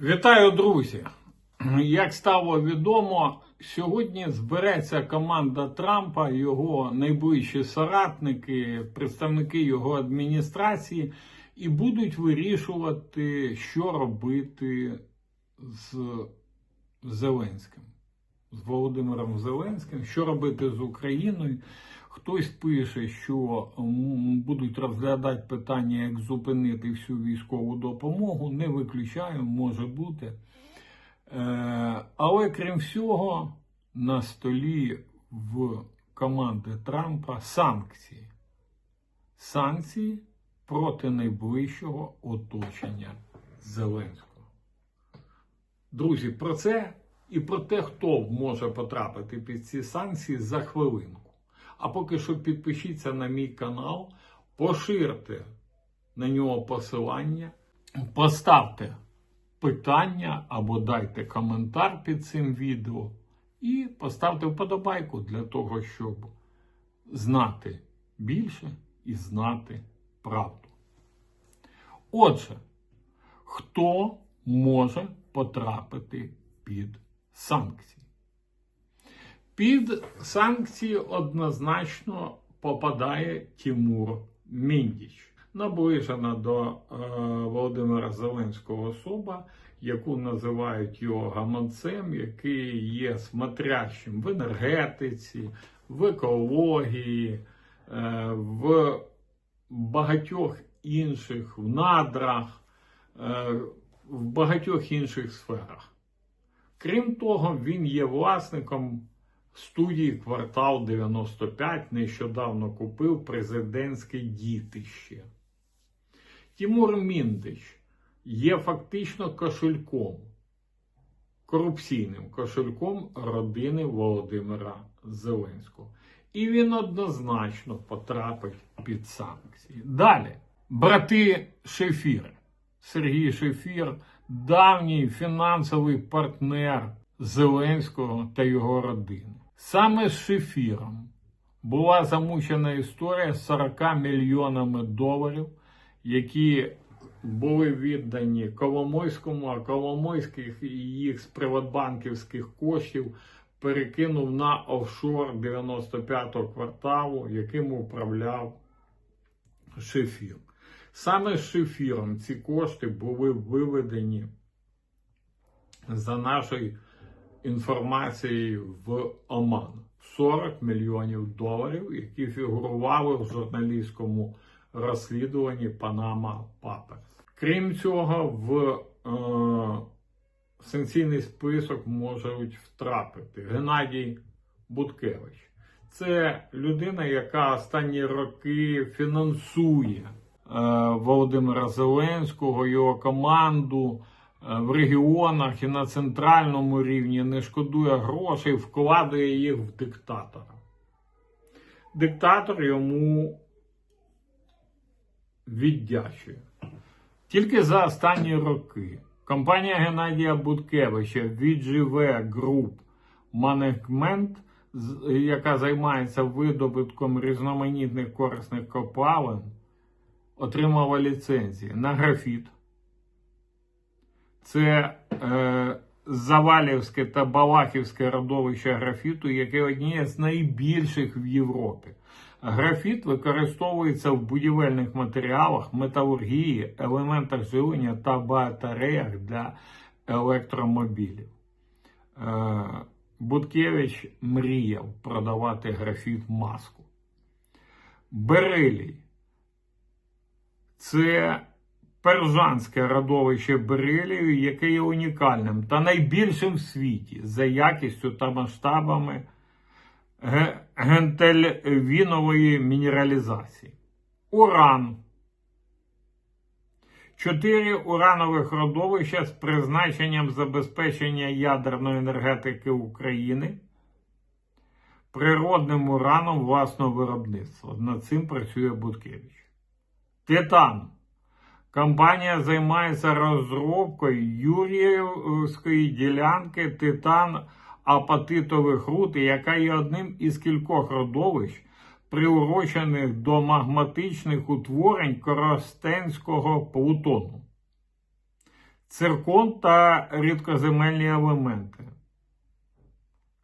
Вітаю, друзі! Як стало відомо, сьогодні збереться команда Трампа, його найближчі соратники, представники його адміністрації, і будуть вирішувати, що робити з Зеленським, з Володимиром Зеленським, що робити з Україною. Хтось пише, що будуть розглядати питання, як зупинити всю військову допомогу. Не виключаю, може бути. Е, але крім всього, на столі в команди Трампа санкції. Санкції проти найближчого оточення Зеленського. Друзі, про це і про те, хто може потрапити під ці санкції за хвилинку. А поки що підпишіться на мій канал, поширте на нього посилання, поставте питання або дайте коментар під цим відео і поставте вподобайку для того, щоб знати більше і знати правду. Отже, хто може потрапити під санкції? Під санкції однозначно попадає Тимур Міндіч, наближена до е, Володимира Зеленського особа, яку називають його гаманцем, який є смотрящим в енергетиці, в екології, е, в багатьох інших в надрах, е, в багатьох інших сферах. Крім того, він є власником студії Квартал 95 нещодавно купив президентське дітище. Тимур Міндич є фактично кошельком, корупційним кошельком родини Володимира Зеленського. І він однозначно потрапить під санкції. Далі, брати Шефіри. Сергій Шефір, давній фінансовий партнер Зеленського та його родини. Саме з Шефіром була замучена історія з 40 мільйонами доларів, які були віддані Коломойському, а Коломойський їх з приватбанківських коштів перекинув на офшор 95-го кварталу, яким управляв Шефір. Саме з Шефіром ці кошти були виведені за нашою інформацією в Оман. 40 мільйонів доларів, які фігурували в журналістському розслідуванні Panama Papers. Крім цього, в е, санкційний список можуть втрапити Геннадій Буткевич. Це людина, яка останні роки фінансує е, Володимира Зеленського, його команду в регіонах і на центральному рівні не шкодує грошей, вкладає їх в диктатора. Диктатор йому віддячує. Тільки за останні роки компанія Геннадія Буткевича VGV Group Management, яка займається видобутком різноманітних корисних копалин, отримала ліцензії на графіт. Це е, Завалівське та Балахівське родовище графіту, яке одніє з найбільших в Європі. Графіт використовується в будівельних матеріалах, металургії, елементах живлення та батареях для електромобілів. Е, Буткевич мріяв продавати графіт маску. Берилій це пержанське родовище берилію, яке є унікальним та найбільшим в світі за якістю та масштабами гентельвінової мінералізації. Уран. Чотири уранових родовища з призначенням забезпечення ядерної енергетики України природним ураном власного виробництва. Над цим працює Буткевич. Титан. Компанія займається розробкою Юріївської ділянки титан апатитових руд, яка є одним із кількох родовищ, приурочених до магматичних утворень Коростенського плутону. циркон та рідкоземельні елементи.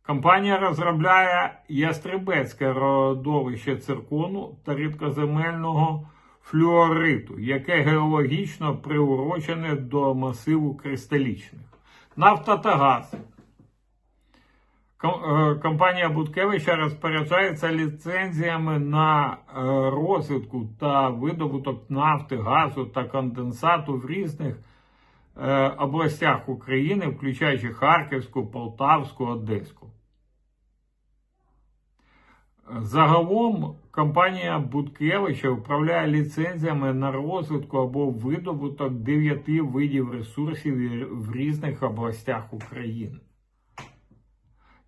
Компанія розробляє ястребецьке родовище циркону та рідкоземельного флюориту, яке геологічно приурочене до масиву кристалічних. Нафта та газ. Е, Компанія Буткевича розпоряджається ліцензіями на е, розвитку та видобуток нафти, газу та конденсату в різних е, областях України, включаючи Харківську, Полтавську, Одеську. Загалом компанія Буткевича управляє ліцензіями на розвитку або видобуток дев'яти видів ресурсів в різних областях України.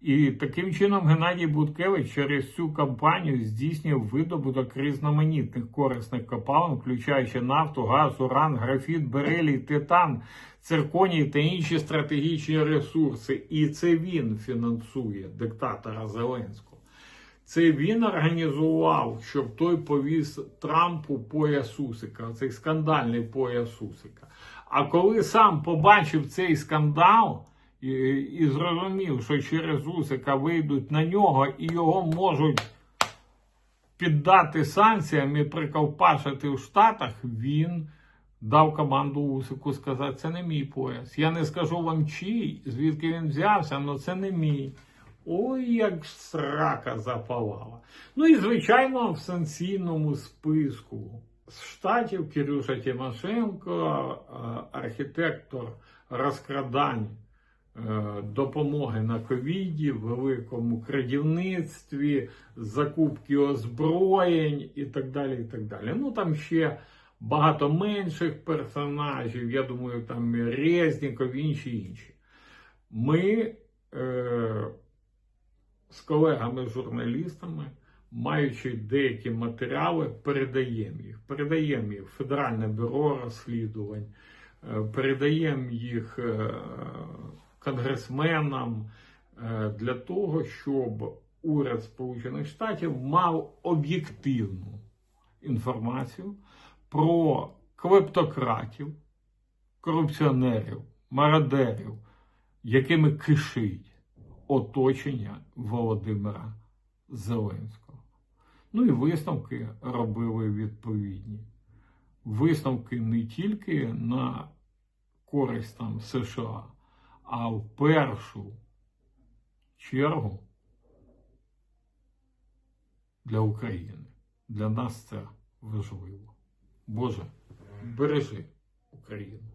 І таким чином Геннадій Буткевич через цю компанію здійснює видобуток різноманітних корисних копалин, включаючи нафту, газ, уран, графіт, берелій, титан, цирконій та інші стратегічні ресурси. І це він фінансує диктатора Зеленського. Це він організував, щоб той повіз Трампу пояс Усика, цей скандальний пояс Усика. А коли сам побачив цей скандал і, і зрозумів, що через Усика вийдуть на нього і його можуть піддати санкціям і приковпашити в Штатах, він дав команду Усику сказати, це не мій пояс. Я не скажу вам чий, звідки він взявся, але це не мій. Ой, як срака запалала. Ну і, звичайно, в санкційному списку з штатів Кирюша Тимошенко, архітектор розкрадань е, допомоги на ковіді, великому крадівництві, закупки озброєнь і так далі. і так далі. Ну там ще багато менших персонажів. Я думаю, там Резніков, інші інші. Ми. Е, з колегами-журналістами, маючи деякі матеріали, передаємо їх. Передаємо їх в Федеральне бюро розслідувань, е, передаємо їх е, конгресменам е, для того, щоб уряд Сполучених Штатів мав об'єктивну інформацію про клептократів, корупціонерів, мародерів, якими кишить оточення Володимира Зеленського. Ну і висновки робили відповідні. Висновки не тільки на користь там США, а в першу чергу для України. Для нас це важливо. Боже, бережи Україну.